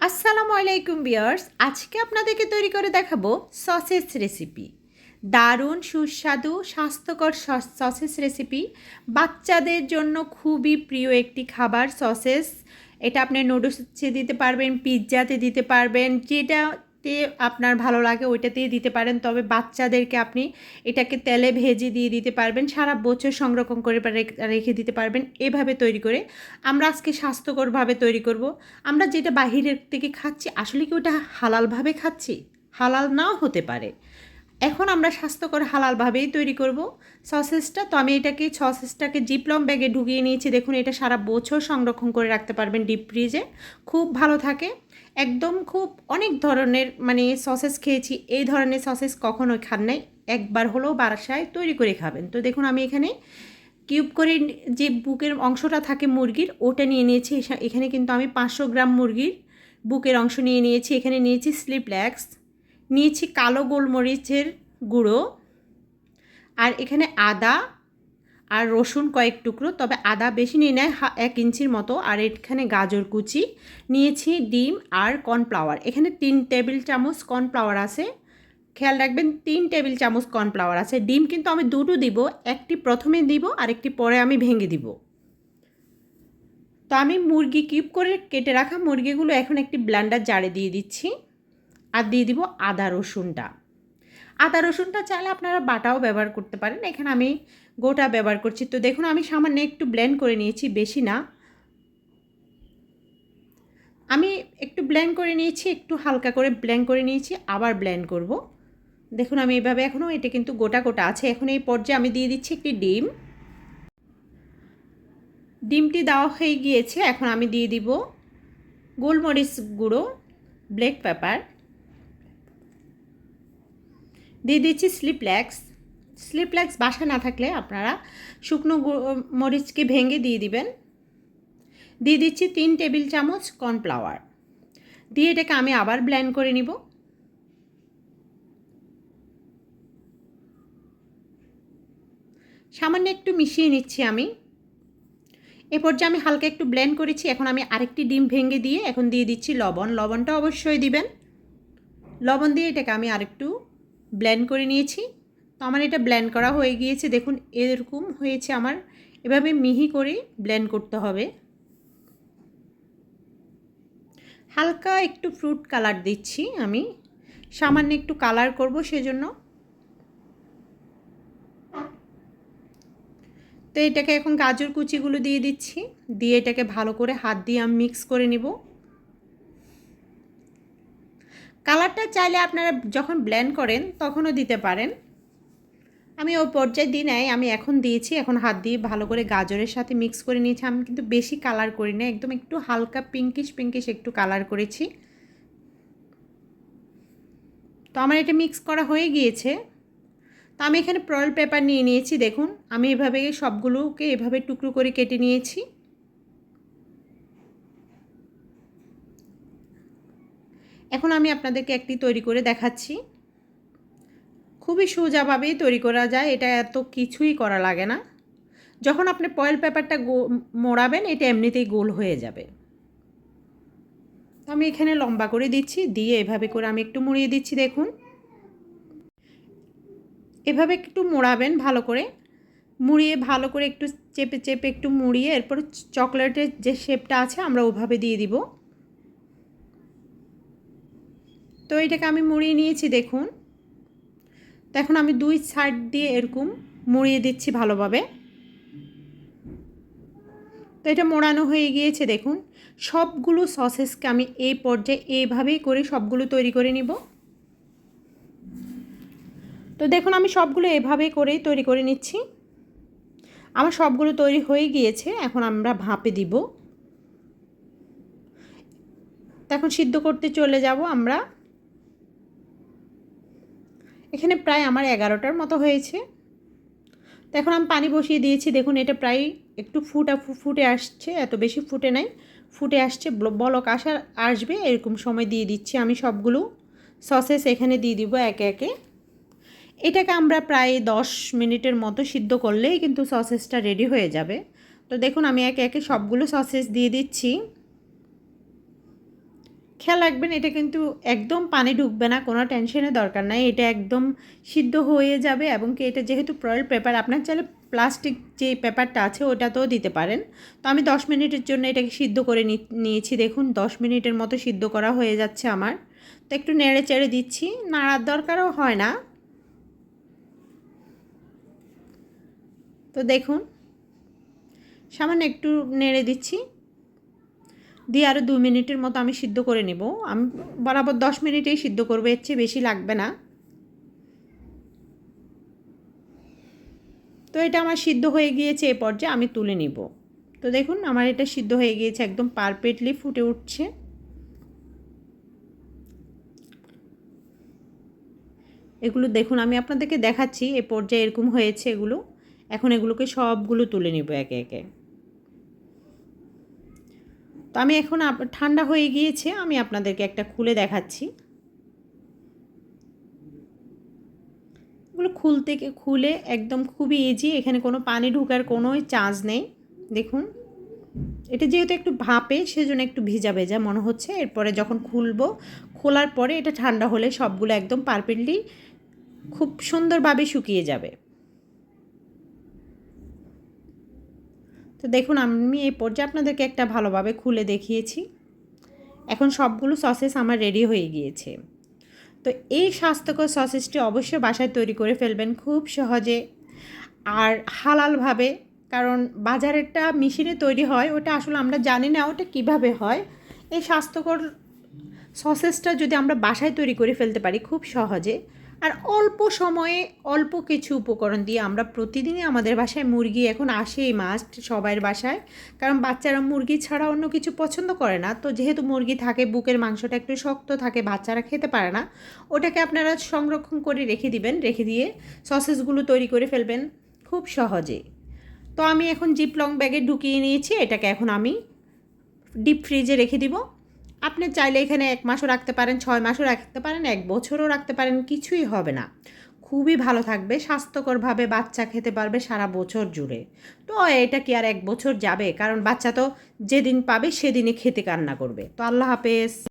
আসসালামু আলাইকুম বিয়ার্স আজকে আপনাদেরকে তৈরি করে দেখাবো সসেস রেসিপি। দারুণ, সুস্বাদু, স্বাস্থ্যকর সস- সসেস রেসিপি। বাচ্চাদের জন্য খুবই প্রিয় একটি খাবার সসেস। এটা আপনি নুডলসে দিতে পারবেন পিৎজাতে দিতে পারবেন যেটাতে আপনার ভালো লাগে ওইটাতেই দিতে পারেন, তবে বাচ্চাদেরকে আপনি এটাকে তেলে ভেজে দিয়ে দিতে পারবেন, সারা বছর সংরক্ষণ করে রেখ- রেখে দিতে পারবেন, এভাবে তৈরি করে। আমরা আজকে স্বাস্থ্যকরভাবে তৈরি করব। আমরা যেটা বাহিরের থেকে খাচ্ছি, আসলে কি ওটা হালালভাবে খাচ্ছি? হালাল নাও হতে পারে। এখন আমরা স্বাস্থ্যকর হালালভাবেই তৈরি করব। সসেসটা তো আমি এটাকে সসেসটাকে জিপলম ব্যাগে ঢুকিয়ে নিয়েছি। দেখুন, এটা সারা বছর সংরক্ষণ করে রাখতে পারবেন ডিপ ফ্রিজে। খুব ভালো থাকে। একদম খুব অনেক ধরনের মানে সসেস খেয়েছি। এই ধরনের সসেস কখনো খান নাই। একবার হলেও বাসায় তৈরি করে খাবেন। তো দেখুন, আমি এখানে কিউব করে যে বুকের অংশটা থাকে মুরগির, ওটা নিয়ে নিয়েছি। এখানে কিন্তু আমি পাঁচশো গ্রাম মুরগির বুকের অংশ নিয়ে নিয়েছি। এখানে নিয়েছি স্লিপল্যাক্স নিয়েছি কালো গোলমরিচের গুঁড়ো আর এখানে আদা আর রসুন কয়েক টুকরো, তবে আদা বেশি নিয়ে নেয় এক ইঞ্চির মতো। আর এখানে গাজর কুচি, নিয়েছি ডিম আর কর্নফ্লাওয়ার। এখানে তিন টেবিল চামচ কর্নফ্লাওয়ার আছে। খেয়াল রাখবেন, তিন টেবিল চামচ কর্নফ্লাওয়ার আছে। ডিম কিন্তু আমি দুটো দিব, একটি প্রথমে দিব আর একটি পরে আমি ভেঙে দিব। তো আমি মুরগি কিউব করে কেটে রাখা মুরগিগুলো এখন একটি ব্লান্ডার জারে দিয়ে দিচ্ছি। আর দিয়ে দিব আদা রসুনটা। আদা রসুনটা চাইলে আপনারা বাটাও ব্যবহার করতে পারেন। এখানে আমি গোটা ব্যবহার করছি। তো দেখুন, আমি সামান্য একটু ব্লেন্ড করে নিয়েছি, বেশি না। আমি একটু ব্লেন্ড করে নিয়েছি, একটু হালকা করে ব্লেন্ড করে নিয়েছি, আবার ব্লেন্ড করব। দেখুন, আমি এইভাবে এখনও এটা কিন্তু গোটা গোটা আছে। এখন এই পর্যায়ে আমি দিয়ে দিচ্ছি একটি ডিম। ডিমটি দেওয়া হয়ে গিয়েছে। এখন আমি দিয়ে দিব গোলমরিচ গুঁড়ো ব্ল্যাক পেপার দিয়ে দিচ্ছি স্লিপল্যাক্স স্লিপল্যাক্স বাসা না থাকলে আপনারা শুকনো মরিচকে ভেঙে দিয়ে দিবেন। দিয়ে দিচ্ছি তিন টেবিল চামচ কর্নফ্লাওয়ার। দিয়ে এটাকে আমি আবার ব্লেন্ড করে নিব। সামান্য একটু মিশিয়ে নিচ্ছি আমি। এ পর্যায়ে আমি হালকা একটু ব্লেন্ড করেছি। এখন আমি আরেকটি ডিম ভেঙে দিয়ে এখন দিয়ে দিচ্ছি লবণ। লবণটা অবশ্যই দিবেন। লবণ দিয়ে এটাকে আমি আরেকটু ব্লেন্ড করে নিয়েছি। তো আমার এটা ব্ল্যান্ড করা হয়ে গিয়েছে। দেখুন, এরকম হয়েছে আমার। এভাবে মিহি করে ব্ল্যান্ড করতে হবে। হালকা একটু ফ্রুট কালার দিচ্ছি আমি। সামান্য একটু কালার করব সেজন্য। তো এটাকে এখন গাজর কুচিগুলো দিয়ে দিচ্ছি। দিয়ে এটাকে ভালো করে হাত দিয়ে আমি মিক্স করে নিব। কালারটা চাইলে আপনারা যখন ব্লেন্ড করেন, তখনও দিতে পারেন। আমি ওই পর্যায়ে দিই নাই, আমি এখন দিয়েছি, এখন হাত দিয়ে ভালো করে গাজরের সাথে মিক্স করে নিয়েছি। আমি কিন্তু বেশি কালার করি না, একদম একটু হালকা পিঙ্কিশ পিঙ্কিশ একটু কালার করেছি। তো আমার এটা মিক্স করা হয়ে গিয়েছে। তো আমি এখানে প্রয়েল পেপার নিয়ে নিয়েছি, দেখুন। আমি এভাবে সবগুলোকে এভাবে টুকরো করে কেটে নিয়েছি। এখন আমি আপনাদেরকে একটি তৈরি করে দেখাচ্ছি। খুবই সোজাভাবেই তৈরি করা যায়, এটা এত কিছুই করা লাগে না। যখন আপনি পয়েল পেপারটা মোড়াবেন, এটা এমনিতেই গোল হয়ে যাবে। আমি এখানে লম্বা করে দিচ্ছি, দিয়ে এভাবে করে আমি একটু মুড়িয়ে দিচ্ছি, দেখুন। এভাবে একটু মোড়াবেন ভালো করে। মুড়িয়ে ভালো করে একটু চেপে চেপে একটু মুড়িয়ে, এরপর চকলেটের যে শেপটা আছে, আমরা ওভাবে দিয়ে দিব। তো এটাকে আমি মুড়িয়ে নিয়েছি, দেখুন। তো এখন আমি দুই সাইড দিয়ে এরকম মুড়িয়ে দিচ্ছি ভালোভাবে। তো এটা মোড়ানো হয়ে গিয়েছে, দেখুন। সবগুলো সসেসকে আমি এই পর্যায়ে এইভাবেই করে সবগুলো তৈরি করে নিব। তো দেখুন, আমি সবগুলো এভাবেই করেই তৈরি করে নিচ্ছি। আমার সবগুলো তৈরি হয়ে গিয়েছে, এখন আমরা ভাপে দিব। এখন সিদ্ধ করতে চলে যাব আমরা। এখানে প্রায় আমার এগারোটার মতো হয়েছে। তো এখন আমি পানি বসিয়ে দিয়েছি। দেখুন, এটা প্রায় একটু ফুটা ফুটে আসছে, এত বেশি ফুটে নাই। ফুটে আসছে ব্ল- বলক আসার, আসবে, এরকম সময় দিয়ে দিচ্ছি আমি সবগুলো। সসেস এখানে দিয়ে দিব একে একে। এটাকে আমরা প্রায় দশ মিনিটের মতো সিদ্ধ করলেই কিন্তু সসেসটা রেডি হয়ে যাবে। তো দেখুন, আমি একে একে সবগুলো সসেস দিয়ে দিচ্ছি। খেয়াল রাখবেন, এটা কিন্তু একদম পানি ঢুকবে না, কোনো টেনশনের দরকার নাই, এটা একদম সিদ্ধ হয়ে যাবে এবং কি এটা যেহেতু প্রয়েল পেপার আপনার চাইলে প্লাস্টিক যে পেপারটা আছে ওটাতেও দিতে পারেন। তো আমি দশ মিনিটের জন্য এটাকে সিদ্ধ করে নিয়েছি, দেখুন দশ মিনিটের মতো সিদ্ধ করা হয়ে যাচ্ছে আমার। তো একটু নেড়ে চেড়ে দিচ্ছি, নাড়ার দরকারও হয় না। তো দেখুন, সামান্য একটু নেড়ে দিচ্ছি। দিয়ে আরও দু মিনিটের মতো আমি সিদ্ধ করে নেব। আমি বরাবর দশ মিনিটেই সিদ্ধ করব, এর চেয়ে বেশি লাগবে না। তো এটা আমার সিদ্ধ হয়ে গিয়েছে, এ পর্যায়ে আমি তুলে নিব। তো দেখুন, আমার এটা সিদ্ধ হয়ে গিয়েছে, একদম পারফেক্টলি ফুটে উঠছে। এগুলো দেখুন, আমি আপনাদেরকে দেখাচ্ছি, এ পর্যায়ে এরকম হয়েছে এগুলো। এখন এগুলোকে সবগুলো তুলে নিব একে একে। তো আমি এখন ঠান্ডা হয়ে গিয়েছে, আমি আপনাদেরকে একটা খুলে দেখাচ্ছি। এগুলো খুলতে খুলে একদম খুবই ইজি এখানে কোনো পানি ঢুকার কোনো চান্স নেই। দেখুন, এটা যেহেতু একটু ভাপে, সেজন্য একটু ভিজা ভেজা মনে হচ্ছে। এরপরে যখন খুলবো, খোলার পরে এটা ঠান্ডা হলে সবগুলো একদম পারফেক্টলি খুব সুন্দরভাবে শুকিয়ে যাবে। তো দেখুন, আমি এই পর্যায়ে আপনাদেরকে একটা ভালোভাবে খুলে দেখিয়েছি। এখন সবগুলো সসেস আমার রেডি হয়ে গিয়েছে। তো এই স্বাস্থ্যকর সসেসটি অবশ্যই বাসায় তৈরি করে ফেলবেন খুব সহজে আর হালালভাবে, কারণ বাজারেরটা মেশিনে তৈরি হয়, ওটা আসলে আমরা জানি না ওটা কীভাবে হয়। এই স্বাস্থ্যকর সসেসটা যদি আমরা বাসায় তৈরি করে ফেলতে পারি খুব সহজে আর অল্প সময়ে অল্প কিছু উপকরণ দিয়ে আমরা প্রতিদিনই আমাদের বাসায় মুরগি এখন আসেই মাস্ট সবাইয়ের বাসায়। কারণ বাচ্চারা মুরগি ছাড়া অন্য কিছু পছন্দ করে না। তো যেহেতু মুরগি থাকে, বুকের মাংসটা একটু শক্ত থাকে, বাচ্চারা খেতে পারে না, ওটাকে আপনারা সংরক্ষণ করে রেখে দিবেন, রেখে দিয়ে সসেসগুলো তৈরি করে ফেলবেন খুব সহজে। তো আমি এখন জিপ লং ব্যাগে ঢুকিয়ে নিয়েছি, এটাকে এখন আমি ডিপ ফ্রিজে রেখে দিব। আপনি চাইলে এখানে এক মাসও রাখতে পারেন, ছয় মাসও রাখতে পারেন, এক বছরও রাখতে পারেন, কিছুই হবে না। খুবই ভালো থাকবে, স্বাস্থ্যকরভাবে বাচ্চা খেতে পারবে সারা বছর জুড়ে। তো এটা কি আর এক বছর যাবে? কারণ বাচ্চা তো যেদিন পাবে সেদিনই খেতে কান্না করবে। তো আল্লাহ হাফেজ।